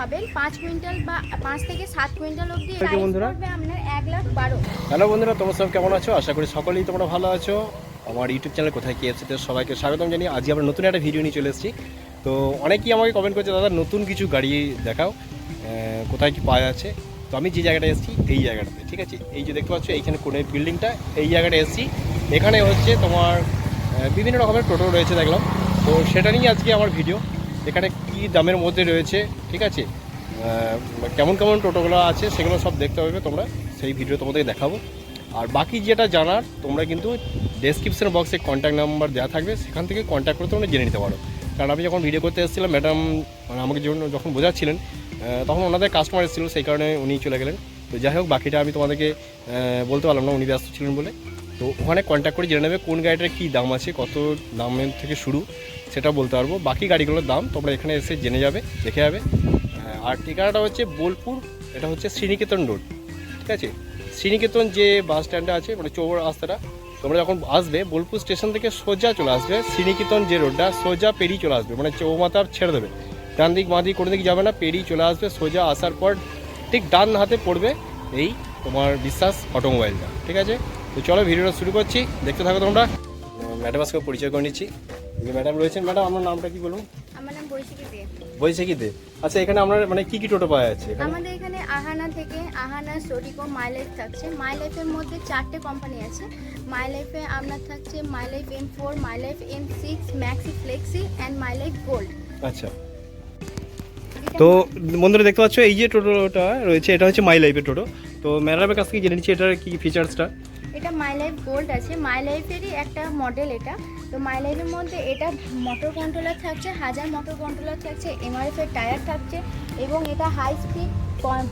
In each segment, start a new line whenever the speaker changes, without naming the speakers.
পাবেন পাঁচ কুইন্টাল বা পাঁচ থেকে সাত কুইন্টাল অবধি
বন্ধুরা।
আপনার এক লাখ বারো।
হ্যালো বন্ধুরা তোমরা সব কেমন আছো? আশা করি সকলেই তোমরা ভালো আছো। আমার ইউটিউব চ্যানেল কোথায় কি আছে সবাইকে স্বাগতম জানিয়ে আজকে আমরা নতুন একটা ভিডিও নিয়ে চলে এসেছি। তো অনেকেই আমাকে কমেন্ট করছে দাদা নতুন কিছু গাড়ি দেখাও কোথায় কি পাওয়া যাচ্ছে? তো আমি যে জায়গাটা এসেছি এই জায়গাটাতে ঠিক আছে? এই যে দেখতে পাচ্ছ এইখানে কোণের বিল্ডিংটা এই জায়গাটা এসেছি। এখানে হচ্ছে তোমার বিভিন্ন রকমের টোটো রয়েছে দেখলাম। তো সেটা নিয়ে আজকে আমার ভিডিও এখানে কি দামের মধ্যে রয়েছে, ঠিক আছে? কেমন কেমন টোটোগুলো আছে সেগুলো সব দেখতে হবে, তোমরা সেই ভিডিও তোমাদের দেখাবো। আর বাকি যেটা জানার, তোমরা কিন্তু ডেসক্রিপশন বক্সে কন্ট্যাক্ট নাম্বার দেওয়া থাকবে, সেখান থেকে কন্ট্যাক্ট করে তোমরা জেনে নিতে পারো। কারণ আমি যখন ভিডিও করতে এসেছিলাম ম্যাডাম মানে আমাকে যখন যখন বোঝাচ্ছিলেন তখন ওনাদের কাস্টমার এসেছিল, সেই কারণে উনি চলে গেলেন। তো যাই হোক, বাকিটা আমি তোমাদেরকে বলতে পারলাম না, উনি ব্যস্ত ছিলেন বলে। তো ওখানে কন্ট্যাক্ট করে জেনে নেবে কোন গাড়িটার কী দাম আছে, কত দামের থেকে শুরু, সেটা বলতে পারব। বাকি গাড়িগুলোর দাম তোমরা এখানে এসে জেনে যাবে, দেখে যাবে। আর ঠিকানাটা হচ্ছে বোলপুর, এটা হচ্ছে শ্রীনিকেতন রোড ঠিক আছে? শ্রীনিকেতন যে বাস স্ট্যান্ডটা আছে মানে চৌর রাস্তাটা, তোমরা যখন আসবে, বোলপুর স্টেশন থেকে সোজা চলে আসবে, শ্রীনিকেতন যে রোডটা সোজা পেরিয়ে চলে আসবে মানে চৌমাথার ছেড়ে দেবে। ডান দিক, বাঁ দিক, কোনো দিক যাবে না, পেরিয়ে চলে আসবে, সোজা আসার পর ঠিক ডান হাতে পড়বে এই তোমার বিশ্বাস অটোমোবাইলটা ঠিক আছে? তো চলো ভিডিওটা শুরু করছি। দেখতে থাকো তোমরা। ম্যাডাম আজকে পরিচয় করে নিচ্ছি। যে ম্যাডাম রয়েছেন। ম্যাডাম আমার নামটা কি বলুন?
আমার নাম বৈশাখী দে।
দে। আচ্ছা এখানে আমরা মানে কি কি টোটো পাওয়া যাচ্ছে এখানে?
আমাদের এখানে আহানা থেকে আহানা সোডিকো মাই লাইফ থাকছে। মাই লাইফের মধ্যে চারটে কোম্পানি আছে। মাই লাইফে আপনার থাকছে my life M four my life M six maxi flexi and my life gold
আচ্ছা তো বন্ধুরা দেখতে পাচ্ছ এই যে টোটোটা রয়েছে এটা হচ্ছে মাই লাইফের টোটো। তো ম্যাডামের কাছ থেকে জেনে নিচ্ছি এটার কি ফিচার্সটা
এটা মাই লাইফ গোল্ড আছে। মাই লাইফেরই একটা মডেল এটা। তো মাই লাইফের মধ্যে এটা মোটর কন্ট্রোলার থাকছে, হাজার মোটর কন্ট্রোলার থাকছে এমআরএফের টায়ার থাকছে এবং এটা হাই স্পিড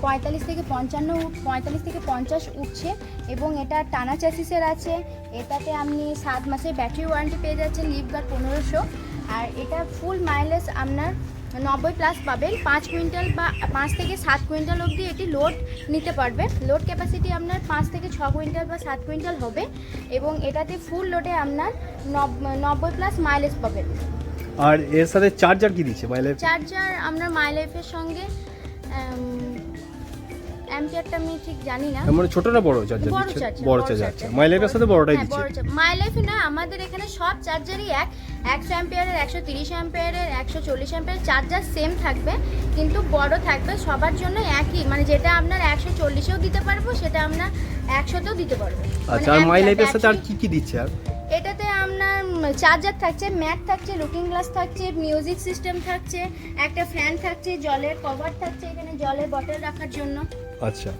পঁয়তাল্লিশ থেকে পঞ্চান্ন পঁয়তাল্লিশ থেকে পঞ্চাশ উঠছে এবং এটা টানা চ্যাসিসের আছে। এটাতে আপনি সাত মাসের ব্যাটারি ওয়ারেন্টি পেয়ে যাচ্ছেন লিভ গার্ড পনেরোশো। আর এটা ফুল মাইলেজ আপনার নব্বই প্লাস পাবেন। পাঁচ কুইন্টাল বা পাঁচ থেকে সাত কুইন্টাল অবধি এটি লোড নিতে পারবে। লোড ক্যাপাসিটি আপনার পাঁচ থেকে ছ কুইন্টাল বা সাত কুইন্টাল হবে এবং এটাতে ফুল লোডে আপনার নব- নব্বই প্লাস মাইলেজ পাবেন।
আর এর সাথে চার্জার কি দিচ্ছে?
চার্জার আপনার মাই লাইফের সঙ্গে অ্যাম্পিয়ারটা আমি ঠিক জানি না।
মানে ছোট না বড় চার্জার
বড়
দিচ্ছে বড় চার্জার আচ্ছা মাই লাইফের সাথে বড়টাই দিচ্ছে।
মাই লাইফে না আমাদের এখানে সব চার্জারই এক। একশো অ্যাম্পিয়ারের একশো তিরিশ অ্যাম্পিয়ারের একশো চল্লিশ অ্যাম্পিয়ারের চার্জার সেম থাকবে কিন্তু বড় থাকবে সবার জন্য একই। মানে যেটা আপনার একশো চল্লিশেও দিতে পারব সেটা আপনার একশোতেও দিতে পারব।
আচ্ছা
মানে
আর মাই লাইফের সাথে আর কি কি দিচ্ছে আর?
এটাতে আপনার চার্জার থাকছে ম্যাট থাকছে লুকিং গ্লাস থাকছে মিউজিক সিস্টেম থাকছে একটা ফ্যান থাকছে জলের কভার থাকছে এখানে জলের বটল রাখার জন্য।
আচ্ছা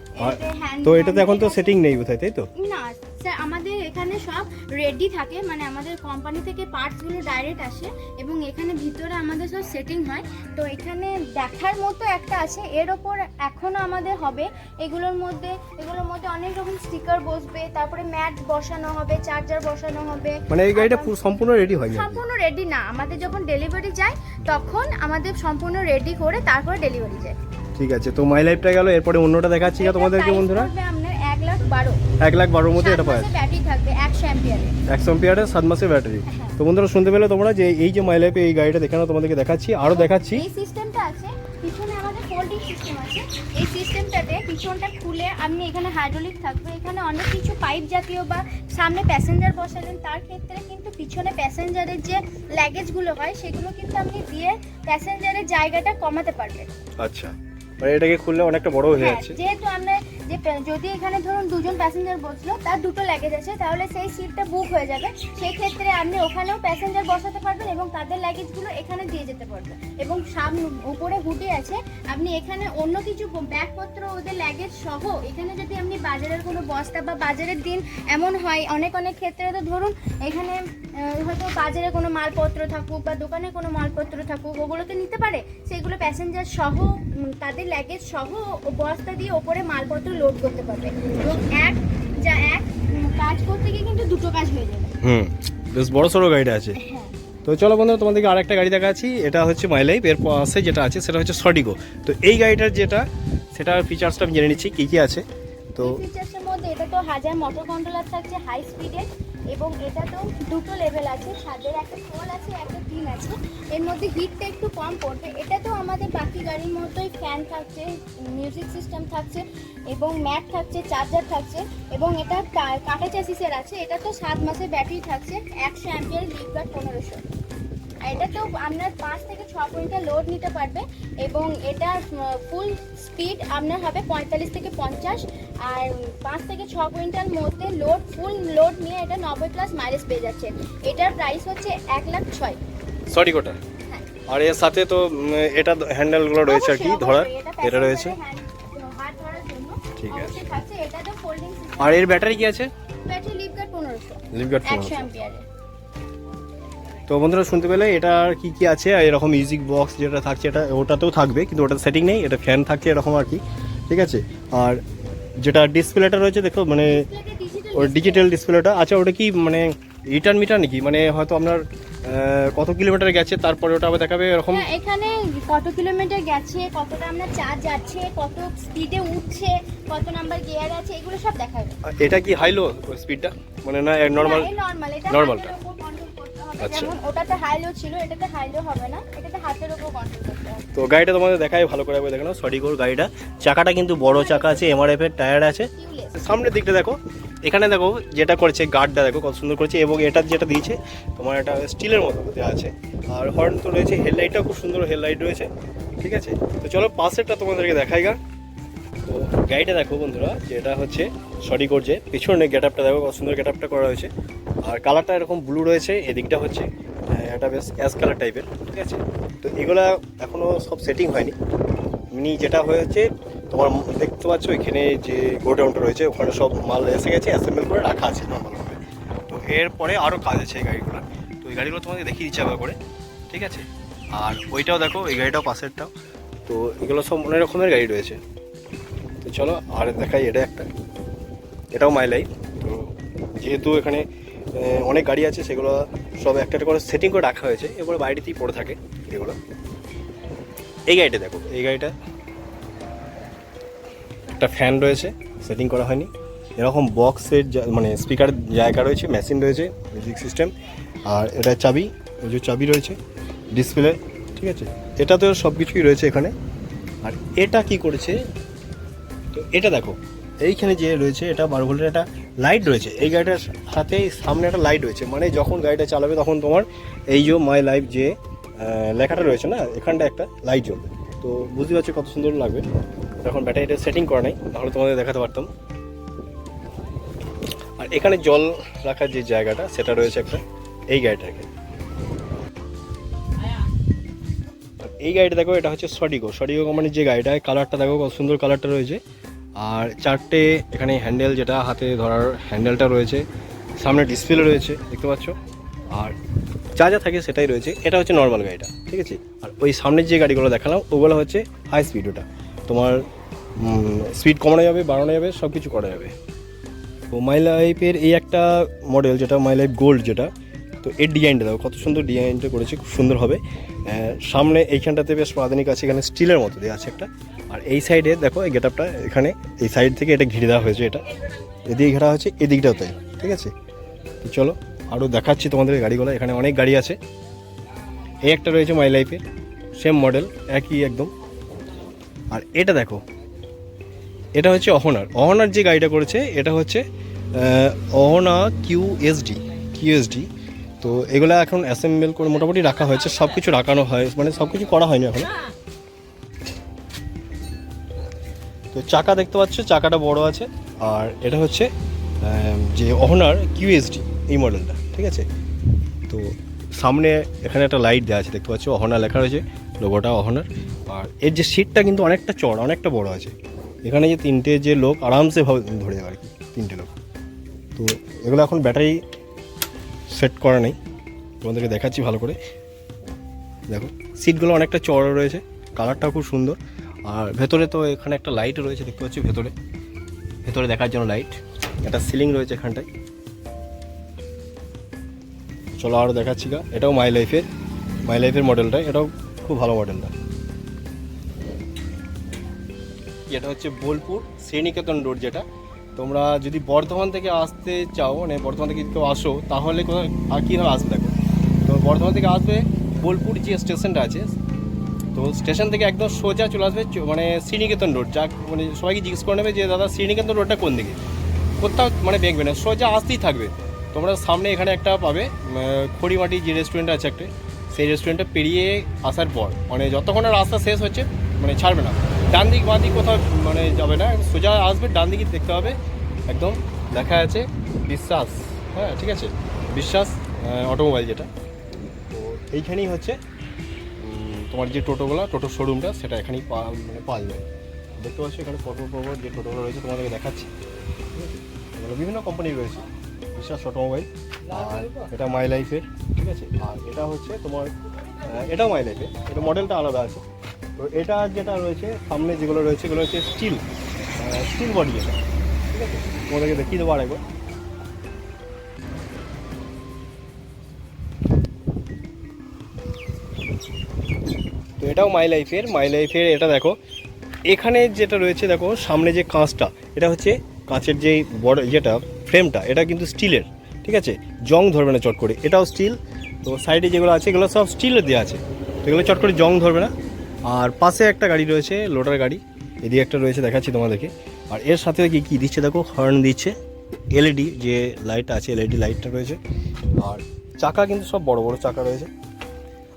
তো এটাতে এখন তো সেটিং নেই কোথায় তাই তো?
না স্যার আমাদের এখানে সব রেডি থাকে মানে আমাদের কোম্পানি থেকে পার্টসগুলো ডাইরেক্ট আসে এবং এখানে ভিতরে আমাদের সব সেটিং হয়। তো এখানে দেখার মতো একটা আছে এর ওপর এখনও আমাদের হবে। এগুলোর মধ্যে এগুলোর মধ্যে অনেক রকম স্টিকার বসবে তারপরে ম্যাট বসানো হবে চার্জার বসানো হবে।
মানে এই গাড়িটা পুরো সম্পূর্ণ রেডি হয়ে
সম্পূর্ণ রেডি না আমাদের যখন ডেলিভারি যায় তখন আমাদের সম্পূর্ণ রেডি করে তারপরে ডেলিভারি যায়।
ঠিক আছে। তো মাই লাইফটা গেল এরপরে অন্যটা দেখাচ্ছি না তোমাদেরকে বন্ধুরা।
এক লাখ
বারোর মধ্যে এটা পাওয়া
থাকবে একশো অ্যাম্পিয়ারের
সাত মাসের ব্যাটারি
হ্যাঁ।
তো বন্ধুরা শুনতে পেলে তোমরা যে এই যে মাই লাইফে এই গাড়িটা দেখানো তোমাদেরকে দেখাচ্ছি আরও দেখাচ্ছি।
এই সিস্টেমটা আছে পিছনে আমাদের ফোল্ডিং সিস্টেম আছে। এই সিস্টেমটাতে পিছনটা খুলে আপনি এখানে হাইড্রোলিক থাকবে। এখানে অনেক কিছু পাইপ জাতীয় বা সামনে প্যাসেঞ্জার বসালেন তার ক্ষেত্রে কিন্তু পিছনে প্যাসেঞ্জারের যে লাগেজগুলো হয় সেগুলো কিন্তু আপনি দিয়ে প্যাসেঞ্জারের জায়গাটা কমাতে পারবেন।
আচ্ছা। মানে এটাকে খুললে অনেকটা বড় হয়ে
হ্যাঁ,
যাচ্ছে
যেহেতু আমরা যে যদি এখানে ধরুন দুজন প্যাসেঞ্জার বসল তার দুটো লাগেজ আছে তাহলে সেই সিটটা বুক হয়ে যাবে। সেই ক্ষেত্রে আপনি ওখানেও প্যাসেঞ্জার বসাতে পারবেন এবং তাদের লাগেজগুলো এখানে দিয়ে যেতে পারবেন। এবং সামনে উপরে হুডি আছে আপনি এখানে অন্য কিছু ব্যাগপত্র ওদের লাগেজ সহ এখানে যদি আপনি বাজারের কোনো বস্তা বা বাজারের দিন এমন হয় অনেক অনেক ক্ষেত্রে তো ধরুন এখানে হয়তো বাজারে কোনো মালপত্র থাকুক বা দোকানে কোনো মালপত্র থাকুক ওগুলোকে নিতে পারে। সেগুলো প্যাসেঞ্জার সহ তাদের লাগেজ সহ বস্তা দিয়ে ওপরে মালপত্র লোড করতে পারবে। এবং এক যা এক কাজ করতে গিয়ে কিন্তু দুটো কাজ হয়ে যাবে।
হুম বেশ বড় সড়ো গাড়িটা আছে।
হ্যাঁ।
তো চলো বন্ধুরা তোমাদেরকে আরেকটা গাড়ি দেখাচ্ছি। এটা হচ্ছে মাই লাইফ এর পাশে যেটা আছে সেটা হচ্ছে সডিগো তো এই গাড়িটার যেটা সেটার ফিচার্সটা আমি জেনে নিচ্ছি কী কী আছে। তো
ফিচার্সের মধ্যে এটা তো হাজার মোটর কন্ট্রোলার থাকছে হাই স্পিডে এবং এটা তো দুটো লেভেল আছে। ছাদের একটা ফল আছে একটা আছে এর মধ্যে হিটটা একটু কম পড়বে। এটা তো আমাদের বাকি গাড়ির মতোই ফ্যান থাকছে মিউজিক সিস্টেম থাকছে এবং ম্যাট থাকছে চার্জার থাকছে এবং এটা কাঁটা চ্যাসিসের আছে। এটা তো সাত মাসের ব্যাটারি থাকছে, একশো অ্যাম্পিয়ার লিপগার্ড পনেরোশো। এটা তো আপনার পাঁচ থেকে ছ কুইন্টাল লোড নিতে পারবে এবং এটা ফুল স্পিড আপনার হবে পঁয়তাল্লিশ থেকে পঞ্চাশ। আর পাঁচ থেকে ছ কুইন্টাল মধ্যে লোড ফুল লোড নিয়ে এটা নব্বই প্লাস মাইলেজ পেয়ে যাচ্ছে। এটার প্রাইস হচ্ছে এক লাখ ছয়।
সরি কোটা।
হ্যাঁ।
আর এর সাথে তো এটা হ্যান্ডেলগুলো রয়েছে আর কি ধরার এটা রয়েছে। ঠিক আছে। আর এর ব্যাটারি কি আছে?
লিপগার্ড পনেরোশো।
তো বন্ধুরা শুনতে পেলে এটা আর কি কি আছে? আর এরকম মিউজিক বক্স যেটা থাকছে এটা ওটাতেও থাকবে কিন্তু ওটা সেটিং নেই এটা ফ্যান থাকছে এরকম আর কি। ঠিক আছে? আর যেটা ডিসপ্লেটা রয়েছে দেখো মানে ওই ডিজিটাল ডিসপ্লেটা আচ্ছা ওটা কি মানে রিটার্ন মিটার নাকি? মানে হয়তো আপনার কত কিলোমিটার গেছে? তারপরে ওটা আবার দেখাবে এরকম?
হ্যাঁ এখানে কত কিলোমিটার গেছে কতটা আপনার চার্জ যাচ্ছে কত স্পিডে উঠছে কত নাম্বার গিয়ার আছে এগুলো সব দেখাবে।
এটা কি হাইলো স্পিডটা মানে না নর্মাল
নর্মাল এটা
নর্মালটা। আচ্ছা।
ওটাতে হাই লো ছিল এটাতে হাই লো হবে না এটাতে হাতের উপর কন্ট্রোল করতে হবে।
তো গাড়িটা তোমাদের দেখায় ভালো করে একবার দেখো সরি গোর গাড়িটা। চাকাটা কিন্তু বড় চাকা আছে এমআরএফ এর টায়ার আছে। সামনের দিকটা দেখো। এখানে দেখো যেটা করেছে গার্ডটা দেখো কত সুন্দর করেছে এবং এটা যেটা দিয়েছে, তোমার এটা স্টিলের মতো দেওয়া আছে। আর হর্ন তো রয়েছে হেডলাইটটাও খুব সুন্দর হেডলাইট রয়েছে, ঠিক আছে? তো চলো পাশেরটা তোমাদেরকে দেখাই গা। তো গাড়িটা দেখো বন্ধুরা যে এটা হচ্ছে সরি করছে, পিছনে গেট আপটা দেখো কত সুন্দর গেট আপটা করা হয়েছে। আর কালারটা এরকম ব্লু রয়েছে, এদিকটা হচ্ছে একটা বেশ অ্যাশ কালার টাইপের ঠিক আছে? তো এগুলা এখনও সব সেটিং হয়নি। এমনি যেটা হয়েছে তোমার দেখতে পাচ্ছ এখানে যে গোডাউনটা রয়েছে, ওখানে সব মাল এসে গেছে অ্যাসেম্বল করে রাখা আছে নর্মালভাবে তো এরপরে আরও কাজ আছে এই গাড়িগুলো তো এই গাড়িগুলো তোমাকে দেখিয়ে দিচ্ছি আবার করে, ঠিক আছে? আর ওইটাও দেখো, এই গাড়িটাও পাশেরটাও। তো এগুলো সব অনেক রকমের গাড়ি রয়েছে। তো চলো, আর দেখাই এটা একটা। এটাও মাই লাইফ তো যেহেতু এখানে অনেক গাড়ি আছে, সেগুলো সব একটা করে সেটিং করে রাখা হয়েছে। এবারে বাইরেতেই পড়ে থাকে, এগুলো। এই গাড়িটা দেখো, এই গাড়িটা একটা ফ্যান রয়েছে সেটিং করা হয়নি। এরকম বক্সের মানে স্পিকার জায়গা রয়েছে মেশিন রয়েছে মিউজিক সিস্টেম আর এটা চাবি, এই যে চাবি রয়েছে ডিসপ্লে ঠিক আছে? এটাতেও সব কিছুই রয়েছে এখানে। আর এটা কি করেছে, তো এটা দেখো, এইখানে যে রয়েছে, এটা বারো ভোল্টের একটা লাইট রয়েছে। এই গাড়িটার সাথে সামনে একটা লাইট রয়েছে। মানে যখন গাড়িটা চালাবে, তখন তোমার এই যে মাই লাইফ যে লেখাটা রয়েছে না এখানটা একটা লাইট জ্বলবে। তো বুঝতে পারছি কত সুন্দর লাগবে? এখন ব্যাটারিটা সেটিং করা নাই, তাহলে তোমাদের দেখাতে পারতাম। আর এখানে জল রাখার যে জায়গাটা, সেটা রয়েছে একটা এই গাড়িটাকে। এই গাড়িটা দেখো, এটা হচ্ছে সডিগো সডিগো কোম্পানির যে গাড়িটা কালারটা দেখো, কত সুন্দর কালারটা রয়েছে। আর চারটে এখানে হ্যান্ডেল যেটা, হাতে ধরার হ্যান্ডেলটা রয়েছে। সামনে ডিসপ্লে রয়েছে, দেখতে পাচ্ছ। আর যা যা থাকে সেটাই রয়েছে। এটা হচ্ছে নর্মাল গাড়িটা, ঠিক আছে? আর ওই সামনের যে গাড়িগুলো দেখালাম, ওগুলো হচ্ছে হাই স্পিড ওটা। তোমার স্পিড কমানো যাবে, বাড়ানো যাবে সব কিছু করা যাবে। তো মাই লাইফের এই একটা মডেল যেটা মাই লাইফ গোল্ড যেটা, তো এর ডিজাইনটা দেখো, কত সুন্দর ডিজাইনটা করেছে, খুব সুন্দর হবে। সামনে এইখানটাতে বেশ আধুনিক আছে, এখানে স্টিলের মতো দেওয়া আছে একটা। আর এই সাইডে দেখো, এই গেটআপটা এখানে, এই সাইড থেকে এটা ঘিরে দেওয়া হয়েছে এটা। এদিকে ঘেরা হয়েছে এদিকটাও ঠিক আছে? তো চলো আরও দেখাচ্ছি তোমাদের গাড়িগুলো, এখানে অনেক গাড়ি আছে। এই একটা রয়েছে মাই লাইফের সেম মডেল একই একদম। আর এটা দেখো। এটা হচ্ছে অহনার। অহনার যে গাড়িটা করেছে, এটা হচ্ছে অহনা কিউ এসডি কিউ এসডি তো এগুলো এখন অ্যাসেম্বল করে মোটামুটি রাখা হয়েছে। সব কিছু রাখানো হয় মানে সব কিছু করা হয়নি এখন। তো চাকা দেখতে পাচ্ছ, চাকাটা বড় আছে। আর এটা হচ্ছে যে অহনার কিউএসডি এই মডেলটা, ঠিক আছে? তো সামনে এখানে একটা লাইট দেওয়া আছে, দেখতে পাচ্ছ? অহনা লেখা রয়েছে। লোগোটা অহনার আর এর যে সিটটা কিন্তু অনেকটা চড় অনেকটা বড় আছে। এখানে যে তিনটে যে লোক আরামসে ধরে যাবে আর কি, তিনটে লোক। তো এগুলো এখন ব্যাটারি সেট করা নেই। তোমাদেরকে দেখাচ্ছি ভালো করে। দেখো সিটগুলো অনেকটা চড়া রয়েছে, কালারটাও খুব সুন্দর। আর ভেতরে তো এখানে একটা লাইট রয়েছে, দেখতে পাচ্ছি ভেতরে। ভেতরে দেখার জন্য লাইট একটা সিলিং রয়েছে এখানটায়। চলো আরও দেখাচ্ছি গা। এটাও মাই লাইফের মাই লাইফের মডেলটা এটাও খুব ভালো মডেলটা। এটা হচ্ছে বোলপুর শ্রীনিকেতন রোড যেটা। তোমরা যদি বর্ধমান থেকে আসতে চাও মানে বর্ধমান থেকে যদি কেউ আসো, তাহলে আর কীভাবে আসবে দেখো? তো বর্ধমান থেকে আসবে বোলপুর যে স্টেশনটা আছে, তো স্টেশন থেকে একদম সোজা চলে আসবে মানে শ্রীনিকেতন রোড। যা মানে সবাইকে জিজ্ঞেস করে নেবে যে, দাদা শ্রীনিকেতন রোডটা কোন দিকে? কোথাও মানে দেখবে না, সোজা আসতেই থাকবে। তোমরা সামনে এখানে একটা পাবে খড়িমাটি যে রেস্টুরেন্ট আছে একটা। সেই রেস্টুরেন্টটা পেরিয়ে আসার পর মানে যতক্ষণ রাস্তা শেষ হচ্ছে মানে ছাড়বে না। ডান দিক, বাঁ দিক কোথাও মানে যাবে না। সোজা আসবে, ডান দিকে দেখতে হবে। একদম দেখা আছে বিশ্বাস। হ্যাঁ ঠিক আছে। বিশ্বাস অটোমোবাইল যেটা। তো এইখানেই হচ্ছে তোমার যে টোটোগুলো, টোটো শোরুমটা সেটা এখানেই মানে পাওয়া যায়। দেখতে পাচ্ছ, এখানে পরপর পরপর যে টোটোগুলো রয়েছে, তোমাদেরকে দেখাচ্ছি। বিভিন্ন কোম্পানির রয়েছে। বিশ্বাস অটোমোবাইল আর এটা মাই লাইফের ঠিক আছে আর এটা হচ্ছে তোমার এটাও মাই লাইফের এটা মডেলটা আলাদা আছে। তো এটা যেটা রয়েছে, সামনে যেগুলো রয়েছে, এগুলো হচ্ছে স্টিল স্টিল বডি এটা ঠিক আছে? তোমাদেরকে দেখিয়ে দেবো আরেকবার। তো এটাও মাই লাইফের মাই লাইফের এটা দেখো। এখানে যেটা রয়েছে দেখো, সামনে যে কাঁচটা, এটা হচ্ছে কাঁচের যে বড় যেটা ফ্রেমটা এটা কিন্তু স্টিলের ঠিক আছে? জং ধরবে না, চট করে। এটাও স্টিল তো সাইডে যেগুলো আছে, এগুলো সব স্টিলের দেওয়া আছে। তো এগুলো চট করে জং ধরবে না। আর পাশে একটা গাড়ি রয়েছে লোডার গাড়ি। এদিকে একটা রয়েছে, দেখাচ্ছি তোমাদেরকে। আর এর সাথে কি, কী দিচ্ছে? দেখো হর্ন দিচ্ছে। এলইডি যে লাইট আছে এলইডি লাইটটা রয়েছে। আর চাকা কিন্তু সব বড় বড় চাকা রয়েছে।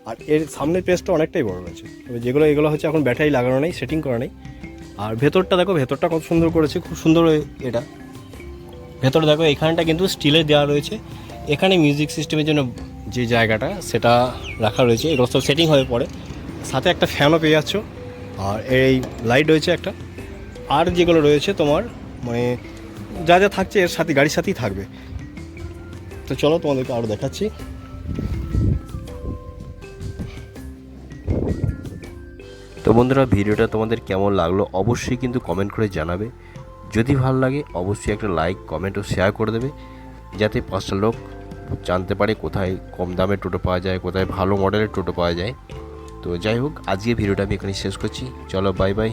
আর এর সামনের পেজটা অনেকটাই বড় রয়েছে। যেগুলো, এগুলো হচ্ছে এখন ব্যাটারি লাগানো নেই সেটিং করা নেই। আর ভেতরটা দেখো, ভেতরটা কত সুন্দর করেছে। খুব সুন্দর এটা। ভেতরে দেখো, এখানটা কিন্তু স্টিলের দেওয়া রয়েছে। এখানে মিউজিক সিস্টেমের জন্য যে জায়গাটা, সেটা রাখা রয়েছে। এগুলো সব সেটিং হয়ে পড়ে। সাথে একটা ফ্যানও পেয়ে যাচ্ছ। আর এই লাইট রয়েছে একটা। আর যেগুলো রয়েছে তোমার মানে যা যা থাকছে, এর সাথে, গাড়ির সাথেই থাকবে। তো চলো, তোমাদেরকে আরও দেখাচ্ছি।
তো বন্ধুরা, ভিডিওটা তোমাদের কেমন লাগল অবশ্যই কিন্তু কমেন্ট করে জানাবে। যদি ভালো লাগে, অবশ্যই একটা লাইক কমেন্ট ও শেয়ার করে দেবে। যাতে পাঁচটা লোক জানতে পারে কোথায় কম দামের টোটো পাওয়া যায়, কোথায় ভালো মডেলের টোটো পাওয়া যায়। তো যাই হোক আজকে ভিডিওটা আমি এখানে শেষ করছি। চলো বাই বাই